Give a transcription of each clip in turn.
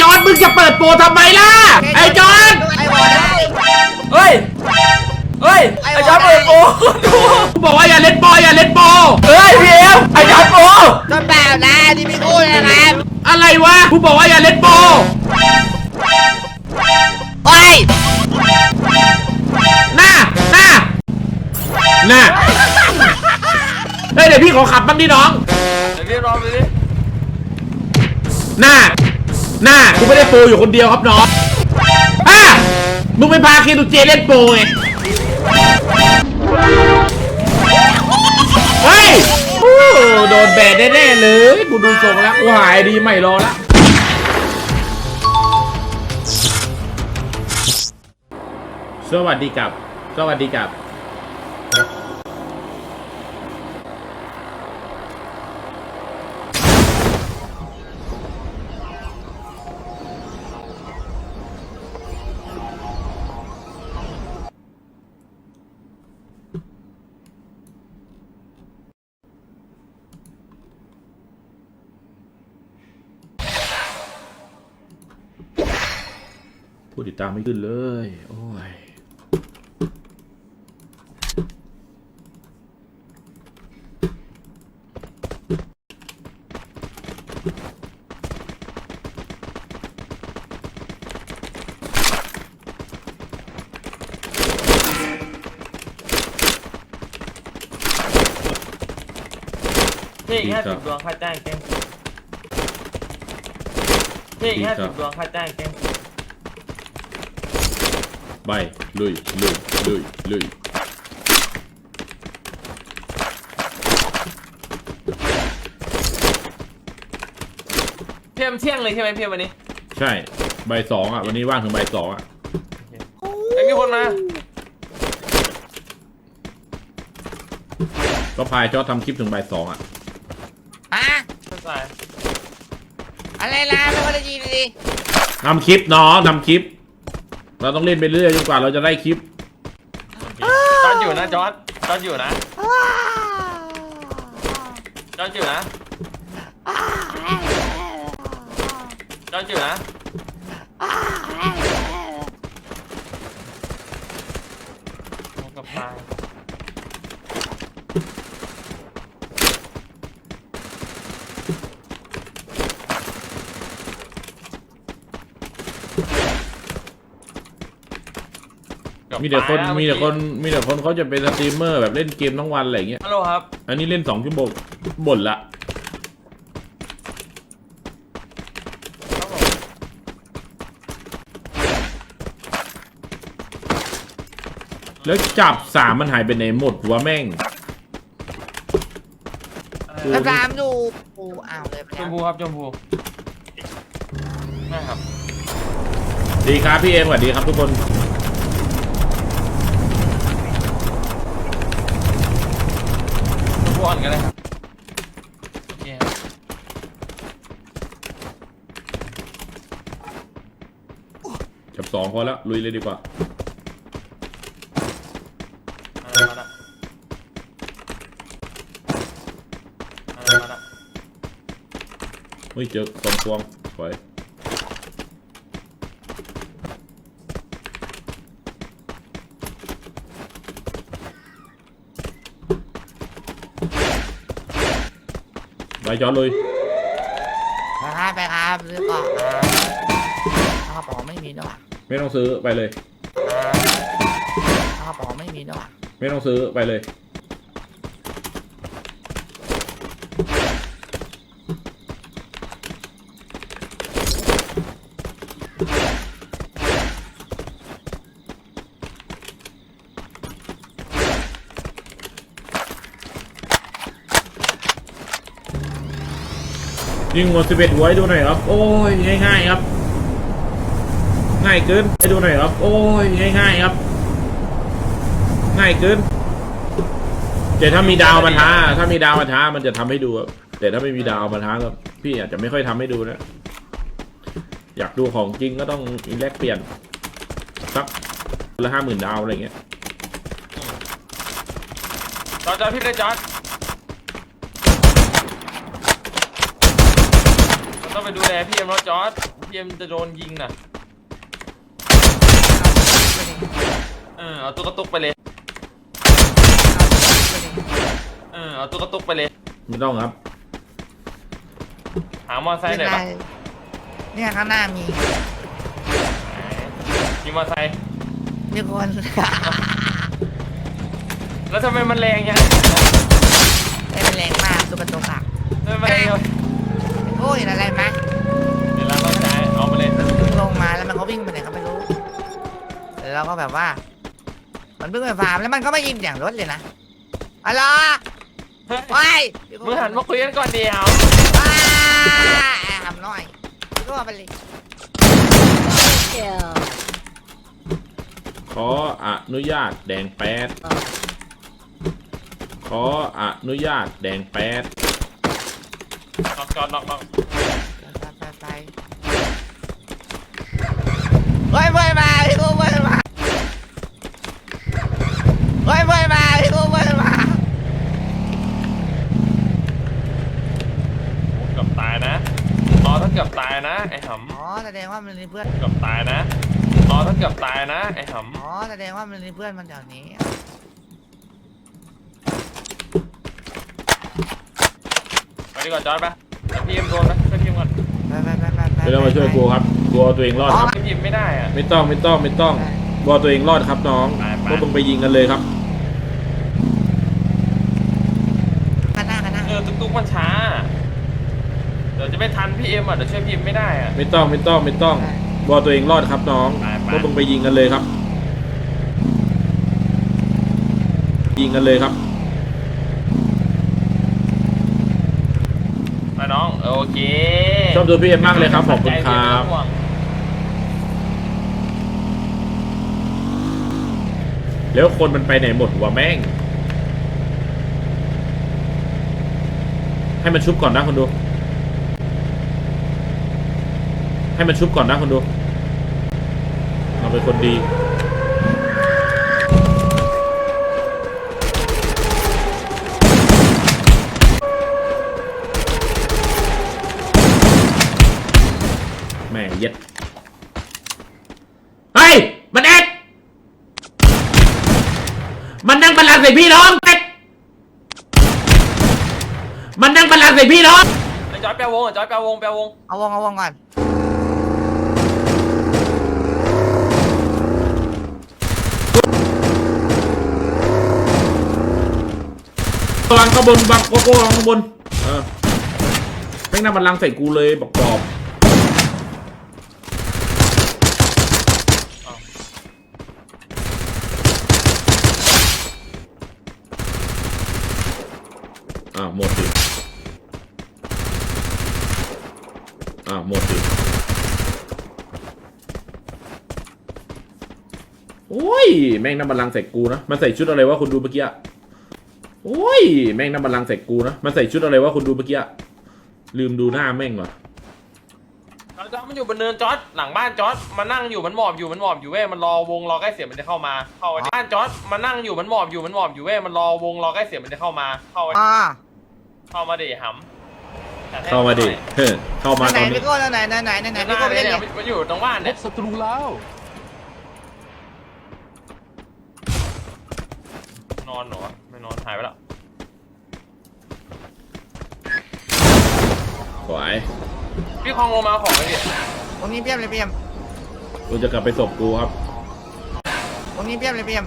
จอนมึงจะเปิดโปรทำไมล่ะ ไอ้จอนไอ้บอได้เฮ้ย เฮ้ย ไอ้จอร์ดเปิดโปรดูกูบอกว่าอย่าเล่นโปรอย่าเล่นโปรเฮ้ยพี่เอ็มไอ้จอร์ดโปรต้นแบบนะที่พี่พูดนะครับอะไรวะกูบอกว่าอย่าเล่นโปรโอ้ยหน้าหน้าหน้าเฮ้ยเดี๋ยวพี่ขอขับบ้างดิน้องเดี๋ยวพี่รอไปดิหน้า หน้ากูไม่ได้โปรอยู่คนเดียวครับน้องอะมึงไปพาเคทูเจเล่นโปรไงเฮ้ยโอ้โดนแบนแน่ๆเลยกูดูทรงแล้วกูหายดีไม่รอละสวัสดีครับ สวัสดีครับ ติดตามไม่ขึ้นเลย โอ้ยพี่อีกห้าสิบดวงค่าจ้างแกงพี่อีกห้าสิบดวงค่าจ้างแกง ไปลุยลุยลุยลุยพี่เอ็มเที่ยงเลยใช่ไหมพี่เอ็มวันนี้ใช่ใบายสองอะวันนี้ว่างถึงใบายสองอะไอ้ยมีคนมาก็พายชอบทำคลิปถึงใบายสองอะฮะไม่ใส่อะไรนะไม่ค่อยได้ยินเลยดิทำคลิปน้องทำคลิป เราต้องเล่นไปเรื่อยจนกว่าเราจะได้คลิป จอดอยู่นะจอดจอดอยู่นะจอดอยู่นะจอดอยู่นะโอ้กับตาย มีแต่คนตายแล้วมีแต่คนเอมีแต่คนเขาจะเป็นสตรีมเมอร์แบบเล่นเกมทั้งวันอะไรอย่างเงี้ย ฮัลโหลครับ อันนี้เล่นสองชั่วโมงบ่นละ ครับผมแล้วจับสามมันหายไปไหนหมดวะแม่งแล้วตามดูโอ้อ้าวเลยไปชแล้มวพูครับชมพูไม่ครับ ดีครับพี่เอ็มสวัสดีครับทุกคน ชมพูอ่อนกันเลยครับโอเคครับจับสองพอแล้วลุยเลยดีกว่า มาแล้วมาแล้วมาแล้วมาแล้ว เฮ้ยเจอสองพวงสวย ไปจอดเลยไปครับไปครับซื้อก่อนครับกระเป๋าไม่มีด้วยว่ะไม่ต้องซื้อไปเลยกระเป๋าไม่มีด้วยว่ะไม่ต้องซื้อไปเลย ยิงหมดสิบเอ็ดหัวให้ดูหน่อยครับ โอ้ยง่ายๆครับ ง่ายเกินให้ดูหน่อยครับ โอ้ยง่ายๆครับ ง่ายเกินแต่ถ้ามีดาวมาท้า ถ้ามีดาวมาท้ามันจะทำให้ดูครับแต่ถ้าไม่มีดาวมาท้าก็พี่อาจจะไม่ค่อยทำให้ดูนะอยากดูของจริงก็ต้องแลกเปลี่ยนสักละห้าหมื่นดาวอะไรเงี้ยจอจอร์ดพี่เลยจอร์ดเราต้อง ไปดูแลพี่เอ็มแล้วจอร์ดพี่เอ็มจะโดนยิงน่ะ เออเอาตุ๊กตุกไปเลย เออเอาตุ๊กตุกไปเลย ไม่ต้องครับ หามอไซค์หน่อยปะเนี่ยข้างหน้ามีมีมอไซค์มีคนแล้วทำไมมันแรงยังไม่เป็นแรงมากตัวประตูค่ะทำไมมันแรงยังโอ้ยอะไรไหมเดี๋ยวเราต้องใช้เอาไปเลยเพิ่งลงมาแล้วมันก็วิ่งไปไหนก็ไม่รู้แล้วเราก็แบบว่า มันเพิ่งไปฟาร์มแล้วมันก็ไม่ยินเสียงรถเลยนะอะไรเฮ้ยว้ายมึงหันมาคุยกันก่อนเดียวว้าทำหน่อยก็ไปเลย Kill. ขออนุญาตแดงแป๊ดขออนุญาตแดงแป๊ด น็อกจอดน็อกน็อกไปไปไปเฮ้ยเว้ยมาพี่กูเว้ยมาเฮ้ยเว้ยมาพี่กูเว้ยมาเกือบตายนะรอถ้าเกือบตายนะไอ้หอ๋อแสดงว่ามันมีเพื่อนำเกือบตายนะรอถ้าเกือบตายนะไอ้หอ๋อแสดงว่ามันมีเพื่อนมันแถวนี้ำไป ดีกว่าจอดปะเดี๋ยวพี่เอ็มโดนนะช่วยพี่เอ็มก่อนไปไปไปไปไปไม่ต้องมาช่วยกูครับกลัวตัวเองรอดครับ พี่เอ็มไม่ได้อะไม่ต้องไม่ต้องไม่ต้องกลัวตัวเองรอดครับน้องไปไปก็มึงไปยิงกันเลยครับข้างหน้าข้างหน้าเออตุ๊กตุ๊กมันช้า เดี๋ยวจะไม่ทันพี่เอ็มอะเดี๋ยวช่วยพี่เอ็มไม่ได้อะ ไม่ต้องไม่ต้องไม่ต้องกลัวตัวเองรอดครับน้องไปไปก็มึงไปยิงกันเลยครับ ยิงกันเลยครับ มาน้อง โอเคชอบดูพี่เอ็มมากเลยครับขอบคุณครับ แล้วคนมันไปไหนหมดวะแม่ง ให้มันชุบก่อนนะคนดู ให้มันชุบก่อนนะคนดู เราเป็นคนดี เย็ดเฮ้ย มันแอดมันนั่งบัลลังก์ใส่พี่น้องแอดมันนั่งบัลลังก์ใส่พี่น้อง ไอ้จอยแปลวงอะจอยแปลวงแปลวงเอาวงเอาวงก่อนวางข้างบนวางโกโก้วางข้างบน เออแม่งนั่งบัลลังก์ใส่กูเลยบอกกรอบ อ่าวหมดดิอ่าวหมดดิโอ้ย แม่งนั่งบัลลังก์ใส่กูนะ มันใส่ชุดอะไรวะคุณดูเมื่อกี้อะโอ้ย แม่งน้ำบัลลังก์ใส่กูนะ มันใส่ชุดอะไรวะคุณดูเมื่อกี้อะลืมดูหน้าแม่งว่ะจอร์จมันอยู่บนเนินจอร์จหลังบ้านจอร์จมันนั่งอยู่มันหมอบอยู่มันหมอบอยู่เว้ยมันรอวงรอใกล้เสียงมันจะเข้ามา เข้าไปบ้านจอร์จมันนั่งอยู่มันหมอบอยู่มันหมอบอยู่เว้ยมันรอวงรอใกล้เสียงมันจะเข้ามา เข้าไปอ่า เข้ามาดิหำจัให้เข้ามาดิเฮ้ยเข้ามาไหนตอนพี่นี้โก้ไหนไหนไหนไหนไหนหพี่น้าโก้ไปเนี่เล่นยเนี่ยมันอยู่ตรงบ้านพเนี่ยบศัตรูแล้ว นอนเหรอวะไม่นอนหายไปแล้วสวยพี่คลองลงมาเอาของไปดิตรงนี้เพียบเลยเพียบกูจะกลับไปศพกูครับตรงนี้เพียบเลยเพียบ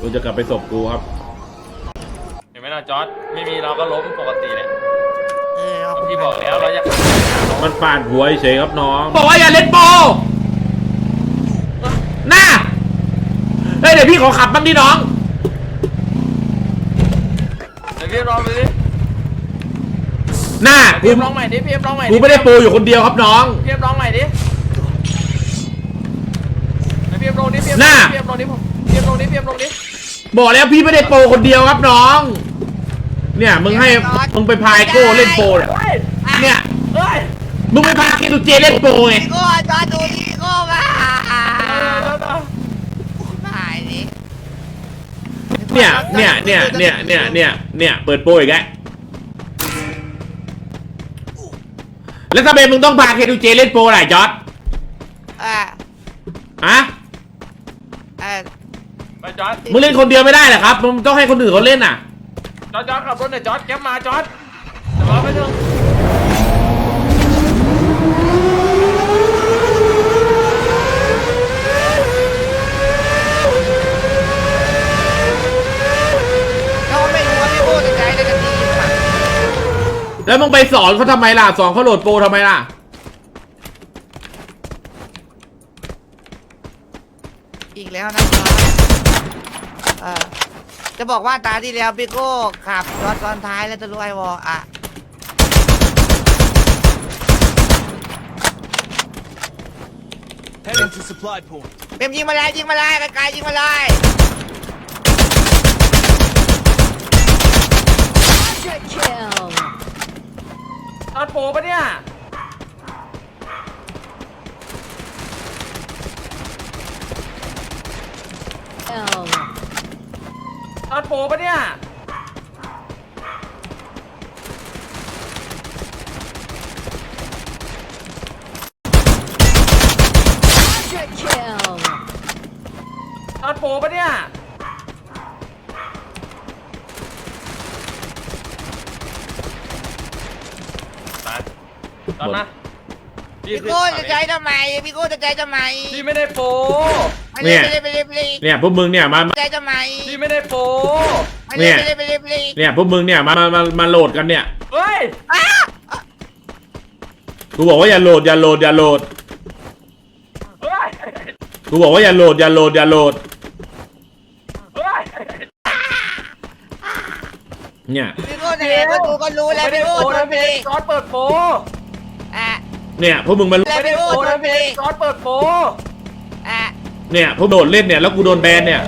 กูจะกลับไปศพกูครับเห็นไหม ล่ะจอร์จไม่มีเราก็ล้มปกติเนี่ยเออเอาพี่บอกแล้วเราจะมันปาดหัวเฉยครับน้องบอกว่าอย่าเล่นโปหน้าเฮ้ยเดี๋ยวพี่ขอขับบ้างดิน้องเดี๋ยวพี่รอไปดิหน้ากูพี่เอ็มร้องใหม่ดิพี่เอ็มร้องใหม่กูไม่ได้โปรอยู่คนเดียวครับน้องพี่เอ็มร้องใหม่ดิเดี๋ยวพี่เอ็มลงดิพี่เอ็มหน้าพี่เอ็มลงดิผมพี่เอ็มลงดิพี่เอ็มลงดิบอกแล้วพี่ไม่ได้โปรคนเดียวครับน้อง เนี่ยมึงให้มึงไปพายโก้เล่นโปรเนี่ยเนี่ยเฮ้ยมึงไปพาเคตูเจเล่นโปรไงพี่โก้จอดดูพี่โก้มาเออแล้วนะหายดิเนี่ยเนี่ยเนี่ยเนี่ยเนี่ยเนี่ยเนี่ยเปิดโปรอีกแล้วแล้วทำไมมึงต้องพาเคทูเจเล่นโปรล่ะจอร์ดอ่าอะอ่าไปจอร์ดมึงเล่นคนเดียวไม่ได้เหรอครับมึงต้องให้คนอื่นเขาเล่นน่ะ จอร์ดจอร์ดขับรถหน่อยจอร์ดแก๊ปมาจอร์ดเดี๋ยวรอไปเถอะเขาไม่รู้ว่าพี่โก้จะใช้ได้กันดีป่ะแล้วมึงไปสอนเขาทำไมล่ะสอนเขาโหลดโปรทำไมล่ะ อีกแล้วนะเออ จะบอกว่าตาที่แล้วพี่โก้ขับรถตอนท้ายแล้วจะรู้ไอวอลอะ Heading to supply point. เต็มยิงมาเลยยิงมาเลยไกลๆยิงมาเลย Quadra kill. จอร์ดโปรปะเนี่ย L. จ อร์ดโปรปะเนี่ย Quadra kill. จอร์ดโปรปะเนี่ยไปจอร์ดนะพี่พี่โก้จะใช้ทำไมพี่โก้จะใช้ทำไมพี่ไม่ได้โป รไม่ได้เนี่ยไม่ได้ไม่ได้ไม่ได้เนี่ยพวกมึงเนี่ยมามาใช้ทำไมพี่ไม่ได้โปรไม่ได้ไม่ได้ไม่ได้ไม่ได้เนี่ยพวกมึงเนี่ยมามามามาโหลดกันเนี่ยเฮ้ยอ้ากูบอกว่าอย่าโหลดอย่าโหลดอย่าโหลดเฮ้ยกูบอกว่าอย่าโหลดอย่าโหลดอย่าโหลดเฮ้ยเนี่ยพี่โก้ไหนก็ดูก็รู้แล้วไม่ได้พี่โก้โปรโดนะนไปพี่ดิจอร์ดเปิดโปรอะเนี่ยพวกมึงมา แล้วไม่ได้พี่โก้โปรโดนะนไปพี่ดิจอร์ดเปิดโปรอะ เนี่ยพวกโดดเล่นเนี่ยแล้วกูโดนแบนเนี่ย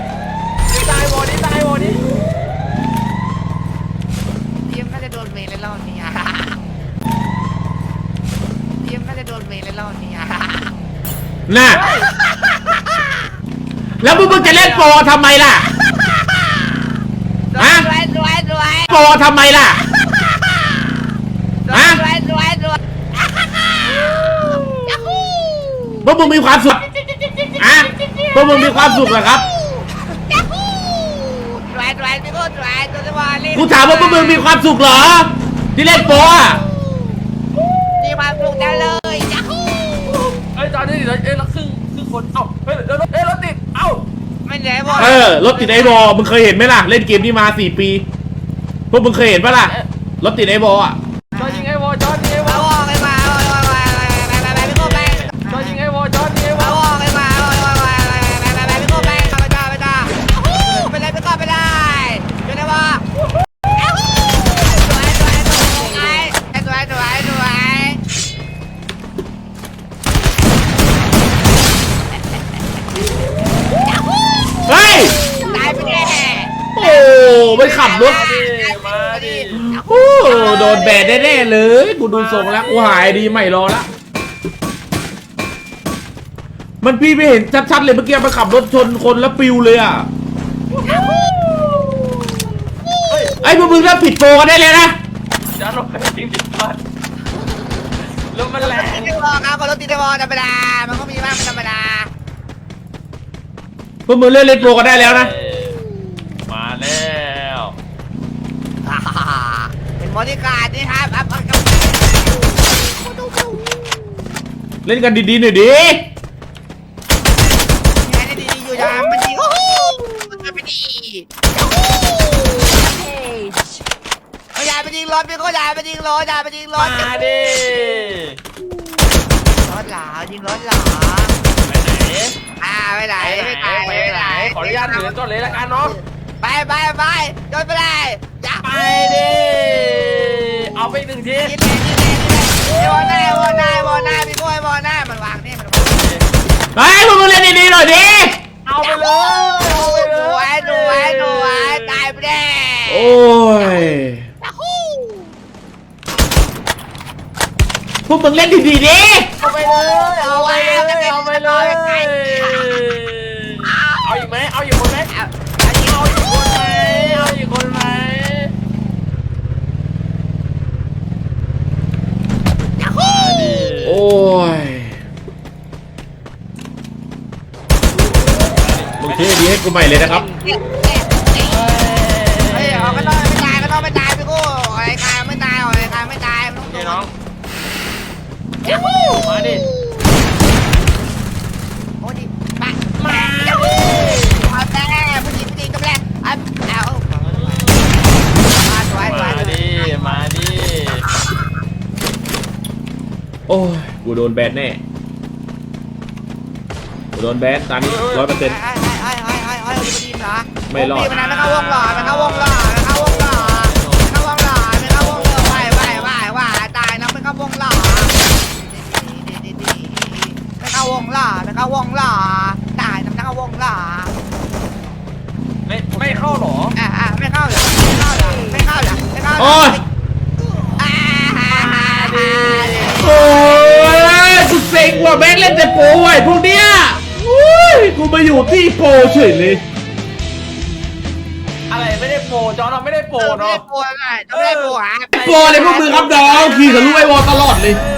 นี่ตายวอนี่ตายวอนี่ทีมน่าจะโดนเมย์แล้วรอบนี้อะทีมน่าจะโดนเมย์แล้วรอบนี้อะน่ะแล้วพวกมึงจะเล่นโปรทำไมล่ะ ฮะ รวยรวยรวยโปรทำไมล่ะ ฮะ รวยรวยรวยยัฮูพวกมึงมีความสุขอะ พวกมึงมีความสุขเหรอครับยัฮูรวยรวยพี่โก้รวยตัวจะว่าเล่นกูถามว่าพวกมึงมีความสุขเหรอ ที่เล่นโปรอะมีความสุขจังเลยยัฮูเอ้ยจอร์ดนี่เดี๋ยวเอ้ยแล้วครึ่งครึ่งคนเอ้าเฮ้ยเดี๋ยวรถเอ้ยรถติดเอ้าไม่เหนื่อยบ่เออรถติดไอ้บอมึงเคยเห็นไหมล่ะ เล่นเกมนี้มาสี่ปี พวกมึงเคยเห็นปะล่ะรถติดไอ้บออะ ไม่ขับรถมาดิมาดิโอ้โดนแบนแน่ๆเลยกูดูทรงแล้วกูหายดีไม่รอละมันพี่ไม่เห็นชัดๆเลยเมื่อกี้มันขับรถชนคนแล้วปิวเลยอะไอ้พวกมึงเริ่มผิดโปรกันได้เลยนะจอร์ดลงไปจริงดิจอร์ดลมมันแรงติดบอลครับรถติดบอลธรรมดา มันก็มีบ้างเป็นธรรมดาพวกมึงเล่นเล่นโปรกันได้แล้วนะ บริการนี่ครับอัพอัพอัพเล่นกันดีๆหน่อยดิงานดีๆอยู่ยามมันดีโอ้โหมันไม่ดี Page. เอายาไปยิงรถพี่ก็ยาไปยิงรถยาไปยิงรถมาดิรถหลายิงรถหลาไปไหนอ่าไปไหนไปไหนไปไปไหนขออนุญาตถือต้นเลยละกันเนาะไปไปไปจนไปเลยอย่าไปดิ เอาไปหนึ่งทีกินเลยกินเลยกินเลยวอนหน้าวอนหน้าวอนหน้าพี่ก้อยวอนหน้ามันวางนี่มันวางเฮ้ยพวกมึงเล่นดีๆหน่อยดิเอาไปเลยเอาไปเลดูไว้ยดูไว้ดูไว้ตายไปแน่โอ้ยฮูพวกมึงเล่นดีๆดิเอาไปเลยเอาไปเลยเอาไปเลย ใหม่เลยนะครับ เฮ้ยเอาไม่ต้องไม่ตายไม่ต้องไม่ตายพี่กูไอ้กายไม่ตายไอ้กายไม่ตายโอเคน้องยัฮูมาดิโอ้ดิมามายัฮูเอาแต่ผู้หญิงผู้หญิงกำลังเอาเอามาสวยสวมายดิมาดิโอ้ยกูโดนแบนแน่กูโดนแบนตามนี้ร้อยเปอร์เซ็นต์ไอ้ ไอ้ดีนะไม่รอดมันนะมันเข้าวงหล่อมันเข้าวงหล่อมันเข้าวงหล่อมันเข้าวงหล่อมันเข้าวงหล่อไหวไหวไหวไหวตายนะมันเข้าวงหล่อมันเข้าวงหล่อมันเข้าวงหล่อตายนะมันเข้าวงหล่อไม่ไม่เข้าหรอ อ่าอ่าไม่เข้าเหรอไม่เข้าเหรอไม่เข้าเหรอไม่เข้าเหรโอ้ยอ่าฮ่าฮ่าฮ่า โอ้ยกูเซ็งว่ะแม่งเล่นแต่โปรไอ้พวกเนี้ยอุ้ยกูมาอยู่ที่โปรเฉยเลย อะไรไม่ได้โปรจอร์ดเราไม่ได้โปรไม่เนาะได้โปรอะไรไม่ได้โปรอะ โปรเลยพวกมึงครับน้องขี่ทะลุไอวอลตลอดเลย เอ